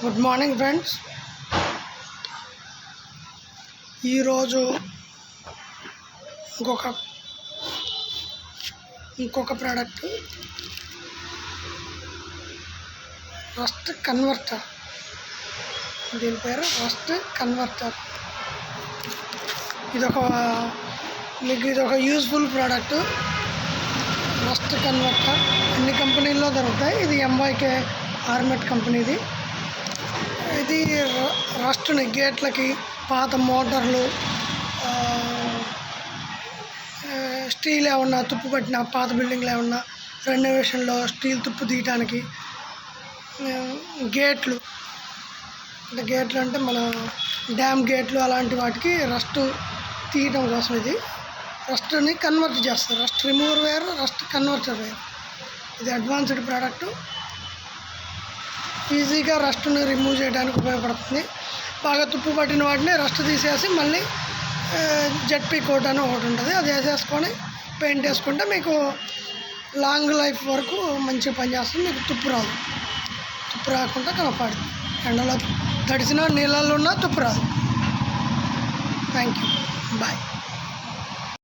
Good morning friends ఈరోజు ఇంకొక ఇంకొక ప్రోడక్ట్ రస్ట్ కన్వర్టర్ దీని పేరు రస్ట్ కన్వర్టర్ ఇదొక మీకు ఇది ఒక యూస్ఫుల్ ప్రోడక్ట్ రస్ట్ కన్వర్టర్ అన్ని కంపెనీల్లో దొరుకుతాయి. ఇది ఎంవైకే ఆర్మెట్ కంపెనీది ఇది రస్ట్ని గేట్లకి పాత మోటార్లు స్టీల్ ఏమన్నా తుప్పు పట్టిన పాత బిల్డింగ్లు ఏమన్నా రెనోవేషన్లో స్టీల్ తుప్పు తీయటానికి గేట్లు. అంటే గేట్లు అంటే మన డ్యామ్ గేట్లు అలాంటి వాటికి రస్ట్ తీయటం కోసం ఇది. రస్ట్ని కన్వర్ట్ చేస్తారు. రస్ట్ రిమూవర్ వేరు రస్ట్ కన్వర్టర్ వేరు. ఇది అడ్వాన్స్డ్ ప్రోడక్ట్. ఈజీగా రస్ట్ని రిమూవ్ చేయడానికి ఉపయోగపడుతుంది. బాగా తుప్పు పట్టిన వాటిని రస్ట్ తీసేసి మళ్ళీ జెడ్పీ కోట్ అని ఒకటి ఉంటుంది. అది వేసేసుకొని పెయింట్ వేసుకుంటే మీకు లాంగ్ లైఫ్ వరకు మంచిగా పనిచేస్తుంది మీకు తుప్పు రాదు. తుప్పు రాకుండా కనపడుతుంది. ఎండలో తడిసిన నీళ్ళల్లో ఉన్నా తుప్పు రాదు. Thank you. బాయ్.